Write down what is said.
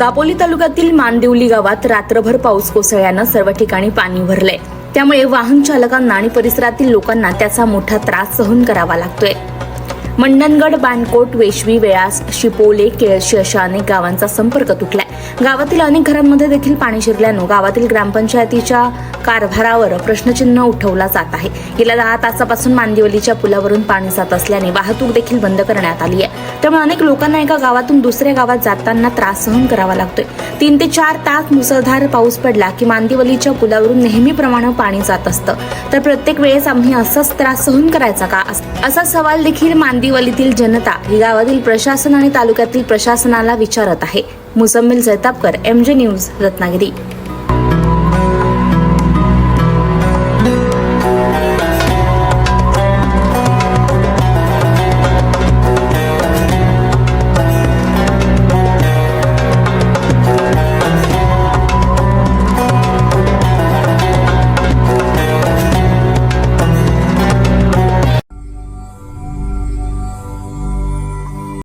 दापोली तालुक्यातील मानदेवली गावात रात्रभर पाऊस कोसळल्यानं सर्व ठिकाणी पाणी भरलंय. त्यामुळे वाहन चालकांना आणि परिसरातील लोकांना त्याचा मोठा त्रास सहन करावा लागतोय. मंडणगड बाणकोट वेशवी वेळास शिपोले केळशी अशा अनेक गावांचा संपर्क तुटलाय. गावातील अनेक घरांमध्ये देखील पाणी शिरल्यानं गावातील ग्रामपंचायतीच्या कारभारावर प्रश्नचिन्ह उठवला जात आहे. गेल्या दहा तासापासून मांदिवलीच्या पुलावरून पाणी जात असल्याने वाहतूक देखील बंद करण्यात आली आहे. त्यामुळे अनेक लोकांना एका गावातून दुसऱ्या गावात जाताना त्रास सहन करावा लागतोय. तीन ते चार तास मुसळधार पाऊस पडला की मांदिवलीच्या पुलावरून नेहमीप्रमाणे पाणी जात असतं. तर प्रत्येक वेळेस आम्ही असाच त्रास सहन करायचा का? अस- असा सवाल देखील मांदिवलीतील जनता ही गावातील प्रशासन आणि तालुक्यातील प्रशासनाला विचारत आहे. Muzammil Jaitapkar M J news Ratnagiri.